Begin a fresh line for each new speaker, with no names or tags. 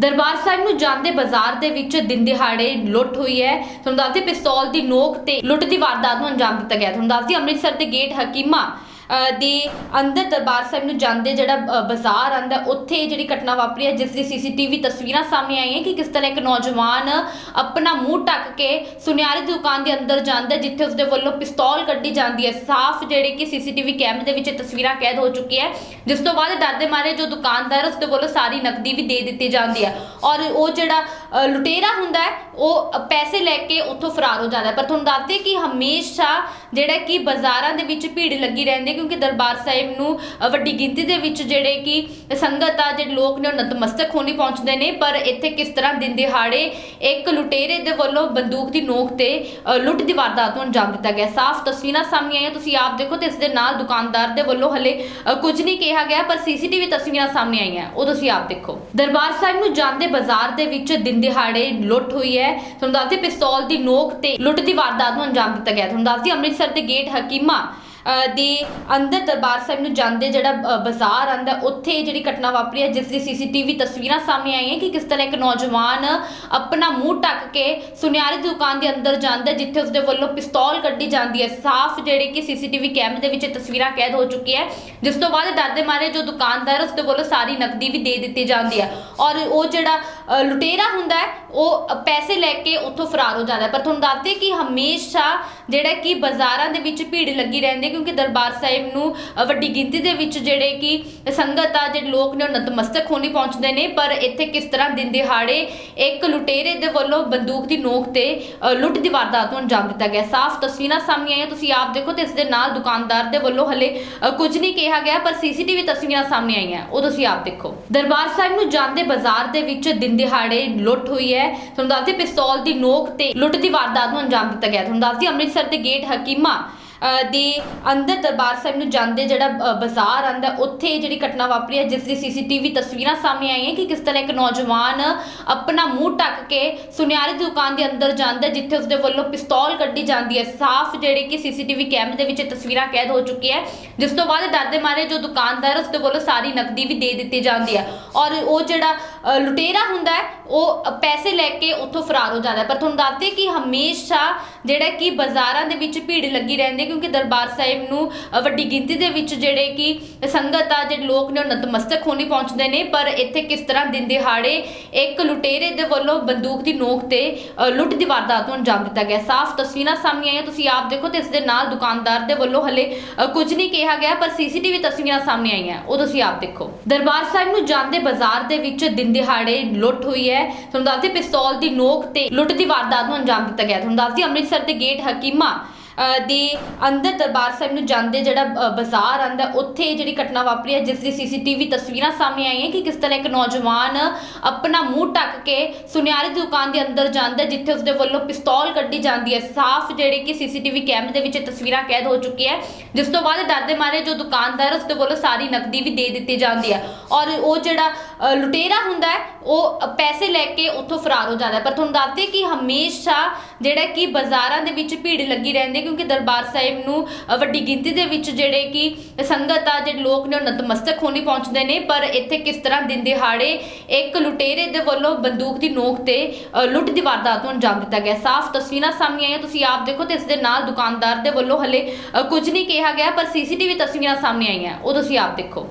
ਦਰਬਾਰ ਸਾਹਿਬ ਨੂੰ ਜਾਂਦੇ ਬਾਜ਼ਾਰ ਦੇ ਵਿੱਚ ਦਿਨ ਦਿਹਾੜੇ ਲੁੱਟ ਹੋਈ ਹੈ। ਤੁਹਾਨੂੰ ਦੱਸਦੀ ਪਿਸਤੌਲ ਦੀ ਨੋਕ ਤੇ ਲੁੱਟ ਦੀ ਵਾਰਦਾਤ ਨੂੰ ਅੰਜਾਮ ਦਿੱਤਾ ਗਿਆ। ਤੁਹਾਨੂੰ ਦੱਸਦੀ ਅੰਮ੍ਰਿਤਸਰ ਦੇ ਗੇਟ ਹਕੀਮਾ ਦੇ ਅੰਦਰ ਦਰਬਾਰ ਸਾਹਿਬ ਨੂੰ ਜਾਂਦੇ ਜਿਹੜਾ ਬਾਜ਼ਾਰ ਆਂਦਾ, ਉੱਥੇ ਇਹ ਜਿਹੜੀ ਘਟਨਾ ਵਾਪਰੀ ਹੈ, ਜਿਸ ਦੀ ਸੀਸੀਟੀਵੀ ਤਸਵੀਰਾਂ ਸਾਹਮਣੇ ਆਈਆਂ ਕਿ ਕਿਸ ਤਰ੍ਹਾਂ ਇੱਕ ਨੌਜਵਾਨ ਆਪਣਾ ਮੂੰਹ ਢੱਕ ਕੇ ਸੁਨਿਆਰੇ ਦੀ ਦੁਕਾਨ ਦੇ ਅੰਦਰ ਜਾਂਦਾ, ਜਿੱਥੇ ਉਸਦੇ ਵੱਲੋਂ ਪਿਸਤੌਲ ਕੱਢੀ ਜਾਂਦੀ ਹੈ। ਸਾਫ਼ ਜਿਹੜੇ ਕਿ ਸੀਸੀਟੀਵੀ ਕੈਮਰੇ ਦੇ ਵਿੱਚ ਤਸਵੀਰਾਂ ਕੈਦ ਹੋ ਚੁੱਕੀ ਹੈ। ਜਿਸ ਤੋਂ ਬਾਅਦ ਡਰ ਦੇ ਮਾਰੇ ਜੋ ਦੁਕਾਨਦਾਰ ਉਸਦੇ ਵੱਲੋਂ ਸਾਰੀ ਨਕਦੀ ਵੀ ਦੇ ਦਿੱਤੀ ਜਾਂਦੀ ਹੈ। ਔਰ ਉਹ ਜਿਹੜਾ ਲੁਟੇਰਾ ਹੁੰਦਾ ਹੈ, ਉਹ ਪੈਸੇ ਲੈ ਕੇ ਉੱਥੋਂ ਫਰਾਰ ਹੋ ਜਾਂਦਾ ਪਰ ਤੁਹਾਨੂੰ ਦੱਸਦੇ ਕਿ ਹਮੇਸ਼ਾ ਜਿਹੜਾ ਕਿ ਬਾਜ਼ਾਰਾਂ ਦੇ ਵਿੱਚ ਭੀੜ ਲੱਗੀ ਰਹਿੰਦੀ ਹੈ, ਕਿਉਂਕਿ ਦਰਬਾਰ ਸਾਹਿਬ ਨੂੰ ਵੱਡੀ ਗਿਣਤੀ ਦੇ ਵਿੱਚ ਜਿਹੜੇ ਕਿ ਸੰਗਤ ਆ, ਜਿਹੜੇ ਲੋਕ ਨੇ ਉਹ ਨਤਮਸਤਕ ਹੋਣੀ ਪਹੁੰਚਦੇ ਨੇ। ਪਰ ਇੱਥੇ ਕਿਸ ਤਰ੍ਹਾਂ ਦਿਨ ਦਿਹਾੜੇ ਇੱਕ ਲੁਟੇਰੇ ਦੇ ਵੱਲੋਂ ਬੰਦੂਕ ਦੀ ਨੋਕ ਤੇ ਲੁੱਟ ਦੀ ਵਾਰਦਾਤ ਨੂੰ ਅੰਜਾਮ ਦਿੱਤਾ ਗਿਆ। ਸਾਫ਼ ਤਸਵੀਰਾਂ ਸਾਹਮਣੇ ਆਈਆਂ, ਤੁਸੀਂ ਆਪ ਦੇਖੋ ਤੇ ਇਸ ਦੇ ਨਾਲ ਦੁਕਾਨਦਾਰ ਦੇ ਵੱਲੋਂ ਹਲੇ ਕੁਝ ਨਹੀਂ ਕਿਹਾ ਗਿਆ, ਪਰ ਸੀਸੀਟੀਵੀ ਤਸਵੀਰਾਂ ਸਾਹਮਣੇ ਆਈਆਂ, ਉਹ ਤੁਸੀਂ ਆਪ ਦੇਖੋ। ਦਰਬਾਰ ਸਾਹਿਬ ਨੂੰ ਜਾਂਦੇ ਬਾਜ਼ਾਰ ਦੇ ਵਿੱਚ ਦਿਨ ਦਿਹਾੜੇ ਲੁੱਟ ਹੋਈ ਹੈ। ਤੁਹਾਨੂੰ ਦੱਸਦੀ ਪਿਸਤੌਲ ਦੀ ਨੋਕ ਤੇ ਲੁੱਟ ਦੀ ਵਾਰਦਾਤ ਨੂੰ ਅੰਜਾਮ ਦਿੱਤਾ ਗਿਆ। ਤੁਹਾਨੂੰ ਦੱਸਦੀ, ਅੰਮ੍ਰਿਤਸਰ ਦੇ ਗੇਟ ਹਕੀਮਾ ਦੇ ਅੰਦਰ ਦਰਬਾਰ ਸਾਹਿਬ ਨੂੰ ਜਾਂਦੇ ਜਿਹੜਾ ਬਾਜ਼ਾਰ ਆਂਦਾ ਉੱਥੇ ਇਹ ਜਿਹੜੀ ਘਟਨਾ ਵਾਪਰੀ ਹੈ, ਜਿਸ ਦੀ ਸੀਸੀਟੀਵੀ ਤਸਵੀਰਾਂ ਸਾਹਮਣੇ ਆਈਆਂ ਕਿ ਕਿਸ ਤਰ੍ਹਾਂ ਇੱਕ ਨੌਜਵਾਨ ਆਪਣਾ ਮੂੰਹ ਢੱਕ ਕੇ ਸੁਨਿਆਰੀ ਦੀ ਦੁਕਾਨ ਦੇ ਅੰਦਰ ਜਾਂਦਾ ਜਿੱਥੇ ਉਸਦੇ ਵੱਲੋਂ ਪਿਸਤੌਲ ਕੱਢੀ ਜਾਂਦੀ ਹੈ। ਸਾਫ਼ ਜਿਹੜੇ ਕਿ ਸੀਸੀਟੀਵੀ ਕੈਮਰੇ ਦੇ ਵਿੱਚ ਤਸਵੀਰਾਂ ਕੈਦ ਹੋ ਚੁੱਕੀ ਹੈ, ਜਿਸ ਤੋਂ ਬਾਅਦ ਡਰ ਮਾਰੇ ਜੋ ਦੁਕਾਨਦਾਰ ਉਸਦੇ ਵੱਲੋਂ ਸਾਰੀ ਨਕਦੀ ਵੀ ਦੇ ਦਿੱਤੀ ਜਾਂਦੀ ਹੈ। ਔਰ ਉਹ ਜਿਹੜਾ ਲੁਟੇਰਾ ਹੁੰਦਾ ਹੈ, ਉਹ ਪੈਸੇ ਲੈ ਕੇ ਉੱਥੋਂ ਫਰਾਰ ਹੋ ਜਾਂਦਾ ਪਰ ਤੁਹਾਨੂੰ ਦੱਸਦੇ ਕਿ ਹਮੇਸ਼ਾ ਜਿਹੜਾ ਕਿ ਬਾਜ਼ਾਰਾਂ ਦੇ ਵਿੱਚ ਭੀੜ ਲੱਗੀ ਰਹਿੰਦੀ ਕਿਉਂਕਿ ਦਰਬਾਰ ਸਾਹਿਬ ਨੂੰ ਵੱਡੀ ਗਿਣਤੀ ਦੇ ਵਿੱਚ ਜਿਹੜੇ ਕਿ ਸੰਗਤ ਆ, ਜਿਹੜੇ ਲੋਕ ਨੇ, ਉਹ ਨਤਮਸਤਕ ਹੋਣੀ ਪਹੁੰਚਦੇ ਨੇ। ਪਰ ਇੱਥੇ ਕਿਸ ਤਰ੍ਹਾਂ ਦਿਨ ਦਿਹਾੜੇ ਇੱਕ ਲੁਟੇਰੇ ਦੇ ਵੱਲੋਂ ਬੰਦੂਕ ਦੀ ਨੋਕ ਤੇ ਲੁੱਟ ਦੀ ਵਾਰਦਾਤ ਨੂੰ ਅੰਜਾਮ ਦਿੱਤਾ ਗਿਆ। ਸਾਫ਼ ਤਸਵੀਰਾਂ ਸਾਹਮਣੇ ਆਈਆਂ। ਤੁਸੀਂ ਆਪ ਦੇਖੋ ਤੇ ਇਸ ਦੇ ਨਾਲ ਦੁਕਾਨਦਾਰ ਦੇ ਵੱਲੋਂ ਹਲੇ ਕੁਝ ਨਹੀਂ ਕਿਹਾ ਗਿਆ, ਪਰ ਸੀਸੀਟੀਵੀ ਤਸਵੀਰਾਂ ਸਾਹਮਣੇ ਆਈਆਂ। ਉਹ ਤੁਸੀਂ ਆਪ ਦੇਖੋ। ਦਰਬਾਰ ਸਾਹਿਬ ਨੂੰ ਜਾਂਦੇ ਬਾਜ਼ਾਰ ਦੇ ਵਿੱਚ ਦਿਨ ਦਿਹਾੜੇ ਲੁੱਟ ਹੋਈ ਹੈ। ਤੁਹਾਨੂੰ ਦੱਸਦੀ ਪਿਸਤੌਲ ਦੀ ਨੋਕ ਤੇ ਲੁੱਟ ਦੀ ਵਾਰਦਾਤ ਨੂੰ ਅੰਜਾਮ ਦਿੱਤਾ ਗਿਆ। ਤੁਹਾਨੂੰ ਦੱਸਦੀ, ਅੰਮ੍ਰਿਤਸਰ ਦੇ ਗੇਟ ਹਕੀਮਾ ਦੇ ਅੰਦਰ ਦਰਬਾਰ ਸਾਹਿਬ ਨੂੰ ਜਾਂਦੇ ਜਿਹੜਾ ਬਾਜ਼ਾਰ ਆਂਦਾ, ਉੱਥੇ ਇਹ ਜਿਹੜੀ ਘਟਨਾ ਵਾਪਰੀ ਹੈ, ਜਿਸ ਦੀ ਸੀਸੀਟੀਵੀ ਤਸਵੀਰਾਂ ਸਾਹਮਣੇ ਆਈਆਂ ਕਿ ਕਿਸ ਤਰ੍ਹਾਂ ਇੱਕ ਨੌਜਵਾਨ ਆਪਣਾ ਮੂੰਹ ਢੱਕ ਕੇ ਸੁਨਿਆਰੇ ਦੀ ਦੁਕਾਨ ਦੇ ਅੰਦਰ ਜਾਂਦਾ, ਜਿੱਥੇ ਉਸਦੇ ਵੱਲੋਂ ਪਿਸਤੌਲ ਕੱਢੀ ਜਾਂਦੀ ਹੈ। ਸਾਫ਼ ਜਿਹੜੇ ਕਿ ਸੀਸੀਟੀਵੀ ਕੈਮਰੇ ਦੇ ਵਿੱਚ ਤਸਵੀਰਾਂ ਕੈਦ ਹੋ ਚੁੱਕੀ ਹੈ। ਜਿਸ ਤੋਂ ਬਾਅਦ ਦਾਦੇ ਮਾਰੇ ਜੋ ਦੁਕਾਨਦਾਰ, ਉਸਦੇ ਵੱਲੋਂ ਸਾਰੀ ਨਕਦੀ ਵੀ ਦੇ ਦਿੱਤੀ ਜਾਂਦੀ ਹੈ। ਔਰ ਉਹ ਜਿਹੜਾ ਲੁਟੇਰਾ ਹੁੰਦਾ ਹੈ, ਉਹ ਪੈਸੇ ਲੈ ਕੇ ਉੱਥੋਂ ਫਰਾਰ ਹੋ ਜਾਂਦਾ ਪਰ ਤੁਹਾਨੂੰ ਦੱਸਦੇ ਕਿ ਹਮੇਸ਼ਾ ਜਿਹੜਾ ਕਿ ਬਾਜ਼ਾਰਾਂ ਦੇ ਵਿੱਚ ਭੀੜ ਲੱਗੀ ਰਹਿੰਦੀ ਹੈ, ਕਿਉਂਕਿ ਦਰਬਾਰ ਸਾਹਿਬ ਨੂੰ ਵੱਡੀ ਗਿਣਤੀ ਦੇ ਵਿੱਚ ਜਿਹੜੇ ਕਿ ਸੰਗਤ ਆ, ਜਿਹੜੇ ਲੋਕ ਨੇ ਉਹ ਨਤਮਸਤਕ ਹੋਣੀ ਪਹੁੰਚਦੇ ਨੇ। ਪਰ ਇੱਥੇ ਕਿਸ ਤਰ੍ਹਾਂ ਦਿਨ ਦਿਹਾੜੇ ਇੱਕ ਲੁਟੇਰੇ ਦੇ ਵੱਲੋਂ ਬੰਦੂਕ ਦੀ ਨੋਕ ਤੇ ਲੁੱਟ ਦੀ ਵਾਰਦਾਤ ਨੂੰ ਅੰਜਾਮ ਦਿੱਤਾ ਗਿਆ। ਸਾਫ਼ ਤਸਵੀਰਾਂ ਸਾਹਮਣੇ ਆਈਆਂ, ਤੁਸੀਂ ਆਪ ਦੇਖੋ ਤੇ ਇਸ ਦੇ ਨਾਲ ਦੁਕਾਨਦਾਰ ਦੇ ਵੱਲੋਂ ਹਲੇ ਕੁਝ ਨਹੀਂ ਕਿਹਾ ਗਿਆ, ਪਰ ਸੀਸੀਟੀਵੀ ਤਸਵੀਰਾਂ ਸਾਹਮਣੇ ਆਈਆਂ, ਉਹ ਤੁਸੀਂ ਆਪ ਦੇਖੋ। ਦਰਬਾਰ ਸਾਹਿਬ ਨੂੰ ਜਾਂਦੇ ਬਾਜ਼ਾਰ ਦੇ ਵਿੱਚ ਦਿਨ ਦਿਹਾੜੇ ਲੁੱਟ ਹੋਈ ਹੈ। ਤੁਹਾਨੂੰ ਦੱਸਦੀ ਪਿਸਤੌਲ ਦੀ ਨੋਕ ਤੇ ਲੁੱਟ ਦੀ ਵਾਰਦਾਤ ਨੂੰ ਅੰਜਾਮ ਦਿੱਤਾ ਗਿਆ। ਤੁਹਾਨੂੰ ਦੱਸਦੀ, ਅੰਮ੍ਰਿਤਸਰ ਦੇ ਗੇਟ ਹਕੀਮਾ ਦੇ ਅੰਦਰ ਦਰਬਾਰ ਸਾਹਿਬ ਨੂੰ ਜਾਂਦੇ ਜਿਹੜਾ ਅ, ਬਾਜ਼ਾਰ ਆਂਦਾ ਉੱਥੇ ਇਹ ਜਿਹੜੀ ਘਟਨਾ ਵਾਪਰੀ ਹੈ ਜਿਸ ਦੀ ਸੀਸੀਟੀਵੀ ਤਸਵੀਰਾਂ ਸਾਹਮਣੇ ਆਈਆਂ ਕਿ ਕਿਸ ਤਰ੍ਹਾਂ ਇੱਕ ਨੌਜਵਾਨ ਆਪਣਾ ਮੂੰਹ ਢੱਕ ਕੇ ਸੁਨਿਆਰੇ ਦੀ ਦੁਕਾਨ ਦੇ ਅੰਦਰ ਜਾਂਦਾ ਹੈ, ਜਿੱਥੇ ਉਸਦੇ ਵੱਲੋਂ ਪਿਸਤੌਲ ਕੱਢੀ ਜਾਂਦੀ ਹੈ। ਸਾਫ਼ ਜਿਹੜੇ ਕਿ ਸੀਸੀਟੀਵੀ ਕੈਮਰੇ ਦੇ ਵਿੱਚ ਇਹ ਤਸਵੀਰਾਂ ਕੈਦ ਹੋ ਚੁੱਕੀ ਹੈ ਜਿਸ ਤੋਂ ਬਾਅਦ ਡਰ ਦੇ ਮਾਰੇ ਜੋ ਦੁਕਾਨਦਾਰ ਉਸਦੇ ਵੱਲੋਂ ਸਾਰੀ ਨਕਦੀ ਵੀ ਦੇ ਦਿੱਤੀ ਜਾਂਦੀ ਹੈ। ਔਰ ਉਹ ਜਿਹੜਾ ਅ, ਲੁਟੇਰਾ ਹੁੰਦਾ ਹੈ ਉਹ ਪੈਸੇ ਲੈ ਕੇ ਉੱਥੋਂ ਫਰਾਰ ਹੋ ਜਾਂਦਾ ਹੈ। ਪਰ ਤੁਹਾਨੂੰ ਦੱਸਦੇ ਕਿ ਹਮੇਸ਼ਾ ਜਿਹੜਾ ਕਿ ਬਾਜ਼ਾਰਾਂ ਦੇ ਵਿੱਚ ਭੀੜ ਲੱਗੀ ਰਹਿੰਦੀ ਹੈ ਕਿਉਂਕਿ ਦਰਬਾਰ ਸਾਹਿਬ ਨੂੰ ਵੱਡੀ ਗਿਣਤੀ ਦੇ ਵਿੱਚ ਜਿਹੜੇ ਕਿ ਸੰਗਤ ਆ, ਜਿਹੜੇ ਲੋਕ ਨੇ ਉਹ ਨਤਮਸਤਕ ਹੋਣੀ ਪਹੁੰਚਦੇ ਨੇ। ਪਰ ਇੱਥੇ ਕਿਸ ਤਰ੍ਹਾਂ ਦਿਨ ਦਿਹਾੜੇ ਇੱਕ ਲੁਟੇਰੇ ਦੇ ਵੱਲੋਂ ਬੰਦੂਕ ਦੀ ਨੋਕ ਤੇ ਲੁੱਟ ਦੀ ਵਾਰਦਾਤ ਨੂੰ ਅੰਜਾਮ ਦਿੱਤਾ ਗਿਆ। ਸਾਫ਼ ਤਸਵੀਰਾਂ ਸਾਹਮਣੇ ਆਈਆਂ। ਤੁਸੀਂ ਆਪ ਦੇਖੋ ਤੇ ਇਸ ਦੇ ਨਾਲ ਦੁਕਾਨਦਾਰ ਦੇ ਵੱਲੋਂ ਹਲੇ ਕੁਝ ਨਹੀਂ ਕਿਹਾ ਗਿਆ, ਪਰ ਸੀਸੀਟੀਵੀ ਤਸਵੀਰਾਂ ਸਾਹਮਣੇ ਆਈਆਂ। ਉਹ ਤੁਸੀਂ ਆਪ ਦੇਖੋ।